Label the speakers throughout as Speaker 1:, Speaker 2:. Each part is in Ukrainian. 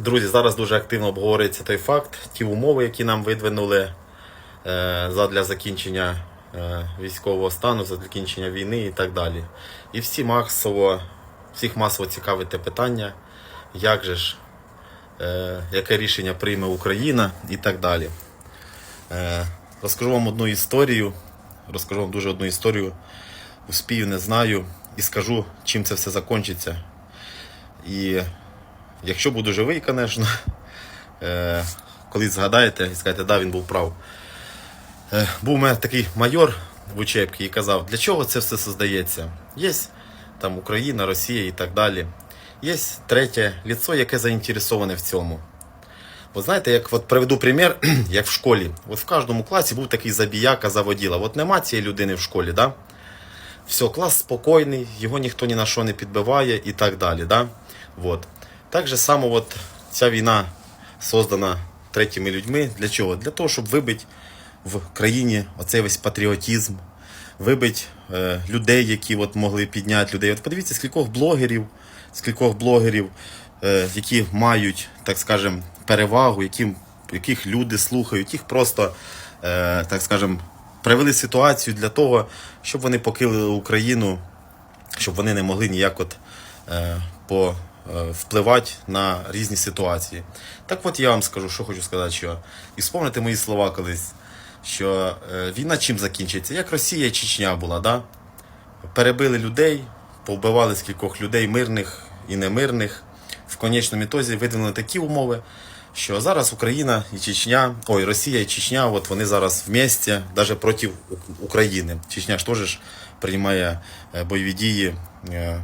Speaker 1: Друзі, зараз дуже активно обговорюється той факт, ті умови, які нам видвинули е, задля закінчення е, військового стану, задля закінчення війни і так далі. І всі масово, всіх масово цікавить те питання, як же ж, е, яке рішення прийме Україна і так далі. Розкажу вам одну історію, розкажу вам дуже одну історію. Успію, не знаю, і скажу, чим це все закінчиться. І якщо буду живий, звісно, е, колись згадаєте і скажете, да, він був прав. Е, був у мене такий майор в учебці і казав, для чого це все создається. Є там Україна, Росія і так далі. Є третє ліцо, яке заінтересоване в цьому. От знаєте, як от приведу примір, як в школі. От в кожному класі був такий забіяка, заводіла. От нема цієї людини в школі, да? все, клас спокійний, його ніхто ні на що не підбиває і так далі. Да? Вот. Так же само от ця війна создана третіми людьми. Для чого? Для того, щоб вибити в країні оцей весь патріотизм, вибити е, людей, які от могли підняти людей. От подивіться, скількох блогерів, скількох блогерів, е, які мають, так скажем, перевагу, яким, яких люди слухають, їх просто, е, так скажем, привели ситуацію для того, щоб вони покинули Україну, щоб вони не могли ніяк от, е, по, впливати на різні ситуації. Так от я вам скажу, що хочу сказати, що і вспомните мої слова колись, що е, війна чим закінчиться? Як Росія і Чечня була, да? перебили людей, повбивали скількох людей, мирних і немирних. В конечному ітозі видвинули такі умови, що зараз Україна і Чечня, ой, Росія і Чечня, от вони зараз вместе, навіть проти України. Чечня ж теж приймає е, бойові дії е,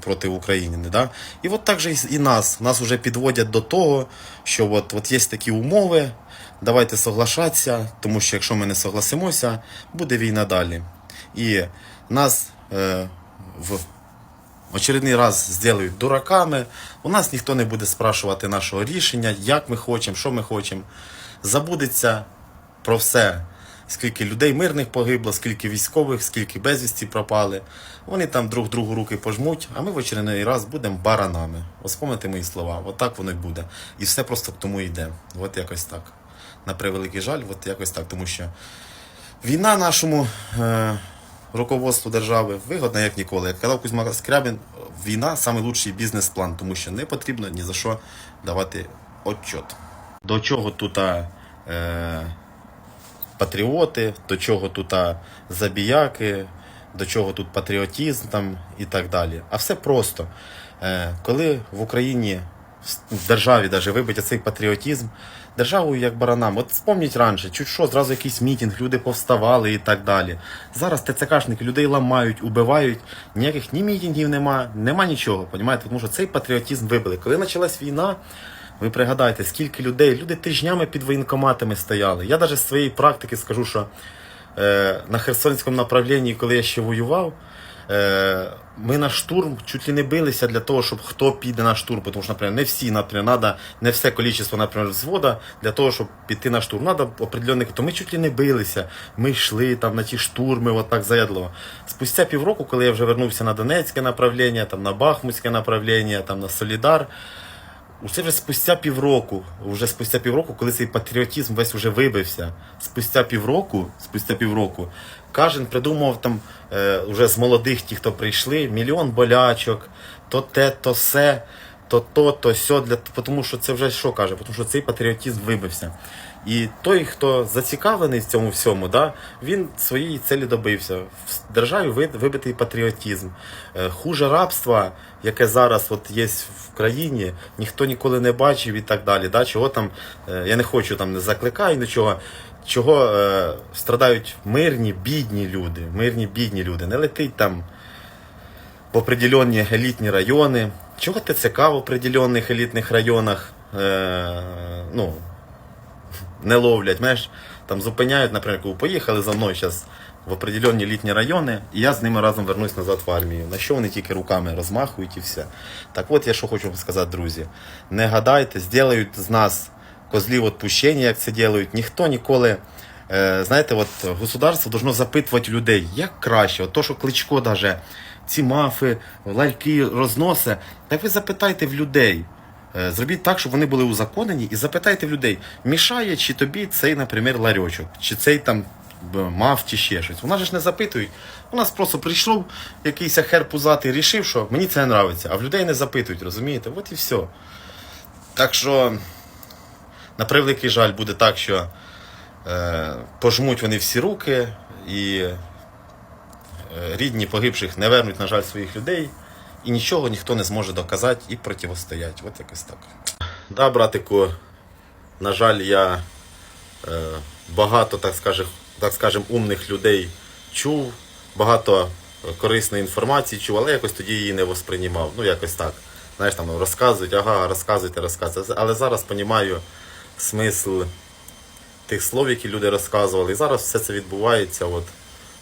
Speaker 1: проти України. Да? І от так же і- і нас. Нас вже підводять до того, що от, от є такі умови, давайте соглашатися, тому що якщо ми не согласимося, буде війна далі. І нас е, в очередний раз зроблять дураками. У нас ніхто не буде спрашувати нашого рішення, як ми хочемо, що ми хочемо. Забудеться про все. Скільки людей мирних погибло, скільки військових, скільки безвісті пропали. Вони там друг другу руки пожмуть, а ми в очередний раз будемо баранами. Ось мої слова. От так воно й буде. І все просто к тому йде. От якось так. На превеликий жаль, от якось так. Тому що війна нашому е, руководству держави вигодна як ніколи. Як казав Кузьма Скрябін, війна найкращий бізнес-план, тому що не потрібно ні за що давати отчет. До чого тут е, патріоти, до чого тут забіяки, до чого тут патріотизм там, і так далі. А все просто. Е, коли в Україні, в державі даже вибить цей патріотизм, державою як баранам. От спомніть раніше, чуть що, зразу якийсь мітинг, люди повставали і так далі. Зараз ТЦКшники людей ламають, убивають, ніяких ні мітингів нема, нема нічого? Тому що цей патріотизм вибили. Коли почалась війна, ви пригадайте, скільки людей, люди тижнями під воєнкоматами стояли. Я навіть з своєї практики скажу, що е, на Херсонському направлінні, коли я ще воював, е, ми на штурм чуть ли не билися для того, щоб хто піде на штурм, тому що, наприклад, не всі, наприклад, надо, не все количество, наприклад, взвода для того, щоб піти на штурм. Надо определенних, то ми чуть ли не билися. Ми йшли там на ті штурми, от так заядливо. Спустя півроку, коли я вже вернувся на Донецьке направлення, там на Бахмутське направлення, там на Солідар. Уже вже спустя півроку, вже спустя півроку, коли цей патріотизм весь уже вибився, спустя півроку, спустя півроку, кожен придумав там е, уже з молодих ті, хто прийшли, мільйон болячок, то те, то се, то то, то сьо, для тому що це вже що каже, тому що цей патріотизм вибився. І той, хто зацікавлений в цьому всьому, да, він своєї цілі добився. В державі вибитий патріотизм. Е, Хуже рабства, яке зараз от є в країні, ніхто ніколи не бачив і так далі. Да? Чого там, е, я не хочу там не закликаю нічого. Чого е, страдають мирні, бідні люди, мирні, бідні люди. Не летить там в определенні елітні райони. Чого ТЦК в определенних елітних районах е, ну, не ловлять. Знаєш, там зупиняють, наприклад, поїхали за мною зараз в определенні літні райони, і я з ними разом вернусь назад в армію. На що вони тільки руками розмахують і все. Так от я що хочу вам сказати, друзі. Не гадайте, зроблять з нас козлів відпущення, як це роблять. Ніхто ніколи. Е, знаєте, от государство должно запитувати людей, як краще. От то, що кличко даже ці мафи, ларьки розносить, так ви запитайте в людей. Е, Зробіть так, щоб вони були узаконені, і запитайте в людей, мішає чи тобі цей, наприклад, ларьочок, чи цей там мав, чи ще щось. Вона ж не запитують. У нас просто прийшов якийсь хер пузатий, рішив, що мені це не нравиться, а в людей не запитують, розумієте? От і все. Так що, на превеликий жаль, буде так, що е, пожмуть вони всі руки і е, рідні погибших не вернуть, на жаль, своїх людей, і нічого ніхто не зможе доказати і противостояти. От якось так. Да, братику, на жаль, я е, багато, так скажем, так скажем, умних людей чув, багато корисної інформації чув, але якось тоді її не восприймав. Ну, якось так. Знаєш, там розказують, ага, розказуйте, розказуйте. Але зараз розумію смисл тих слов, які люди розказували. І зараз все це відбувається от,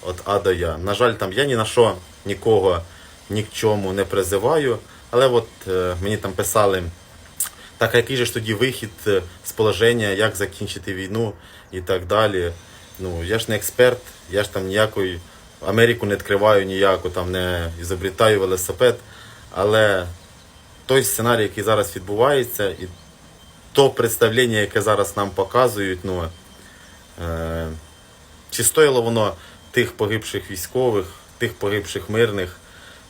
Speaker 1: от А до Я. На жаль, там я ні на що нікого ні к чому не призиваю, але от е, мені там писали. Так, а який же ж тоді вихід е, з положення, як закінчити війну і так далі. Ну, я ж не експерт, я ж там ніякої Америку не відкриваю ніяку, там не ізобретаю велосипед. Але той сценарій, який зараз відбувається, і то представлення, яке зараз нам показують, ну, е, чи стоїло воно тих погибших військових, тих погибших мирних,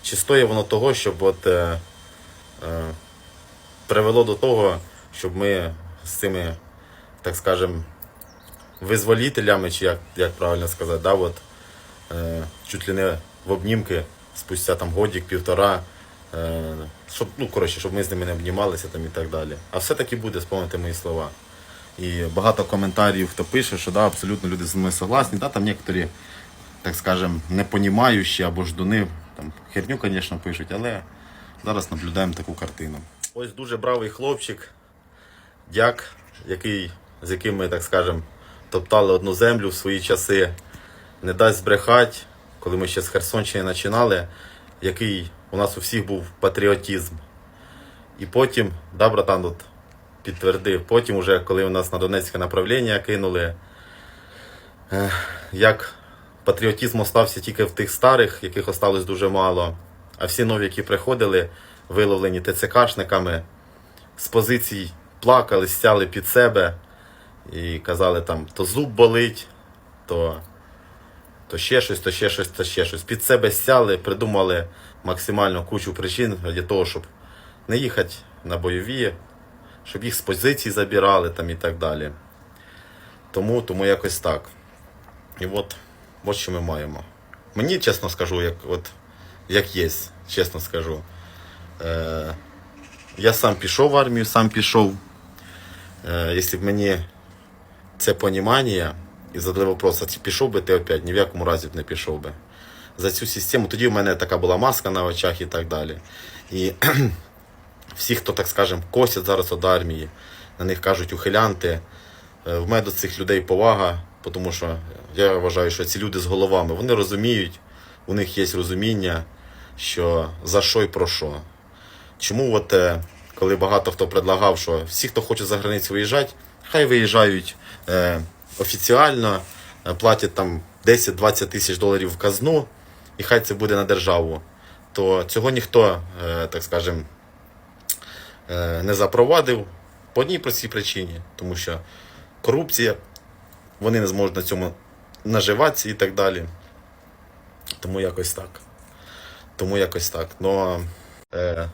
Speaker 1: чи стоїть воно того, щоб от, е, е, привело до того, щоб ми з цими, так скажем, визволителями, чи як, як правильно сказати, да, от, е, чуть ли не в обнімки спустя там годик, півтора, е, щоб, ну, коротше, щоб ми з ними не обнімалися там і так далі. А все-таки буде, спомните мої слова. І багато коментарів, хто пише, що да, абсолютно люди з мною согласні. Да, там некоторі, так скажем, непонімаючі або ждуни, там херню, звісно, пишуть, але зараз наблюдаємо таку картину. Ось дуже бравий хлопчик, дяк, який, з яким ми, так скажем, топтали одну землю в свої часи, не дасть збрехати, коли ми ще з Херсонщини починали, який у нас у всіх був патріотизм. І потім, да, братан, от підтвердив, потім, уже, коли у нас на Донецьке направлення кинули, як патріотизм остався тільки в тих старих, яких осталось дуже мало, а всі нові, які приходили, виловлені ТЦКшниками, з позицій плакали, стяли під себе і казали там, то зуб болить, то, то ще щось, то ще щось, то ще щось. Під себе стяли, придумали максимально кучу причин для того, щоб не їхати на бойові, щоб їх з позицій забирали там і так далі. Тому, тому якось так. І от, от що ми маємо. Мені, чесно скажу, як, от, як є, чесно скажу. Е, я сам пішов в армію, сам пішов. Е, якщо б мені це понімання і задали вопрос, а чи пішов би ти опять? Ні в якому разі б не пішов би. За цю систему. Тоді в мене така була маска на очах і так далі. І всі, хто, так скажем, косять зараз від армії, на них кажуть ухилянти. Е, В мене до цих людей повага, тому що я вважаю, що ці люди з головами, вони розуміють, у них є розуміння, що за що і про що. Чому, от, е, коли багато хто предлагав, що всі, хто хоче за границю виїжджати, хай виїжджають е, офіціально, е, платять там 10-20 тисяч доларів в казну, і хай це буде на державу, то цього ніхто, е, так скажем, е, не запровадив по одній простій причині, тому що корупція, вони не зможуть на цьому наживатися і так далі. Тому якось так. Тому якось так. Но, е,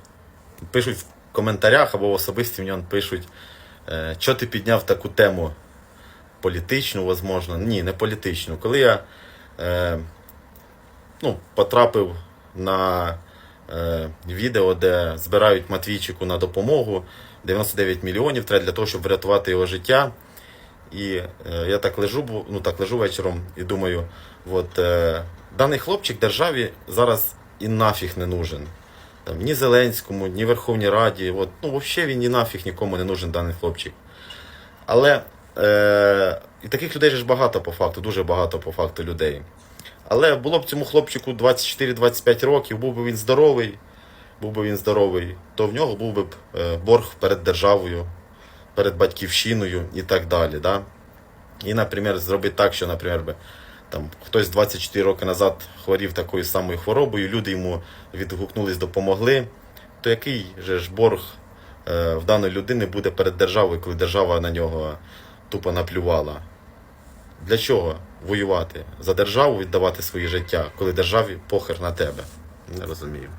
Speaker 1: пишуть в коментарях або в особисті мені пишуть, е, що ти підняв таку тему політичну, возможно. Ні, не політичну. Коли я е, ну, потрапив на е, відео, де збирають Матвійчику на допомогу 99 мільйонів треба для того, щоб врятувати його життя. І е, я так лежу, ну так лежу вечором і думаю, от е, даний хлопчик державі зараз і нафіг не нужен. Там, ні Зеленському, ні Верховній Раді. От, ну, взагалі він ні нафіг нікому не нужен даний хлопчик. Але е, і таких людей ж багато по факту, дуже багато по факту людей. Але було б цьому хлопчику 24-25 років, був би він здоровий, був би він здоровий, то в нього був би е, борг перед державою, перед батьківщиною і так далі. Да? І, наприклад, зробити так, що, наприклад, там, хтось 24 роки назад хворів такою самою хворобою, люди йому відгукнулись, допомогли, то який же ж борг е, в даної людини буде перед державою, коли держава на нього тупо наплювала. Для чого воювати? За державу віддавати своє життя, коли державі похер на тебе. Не розумію.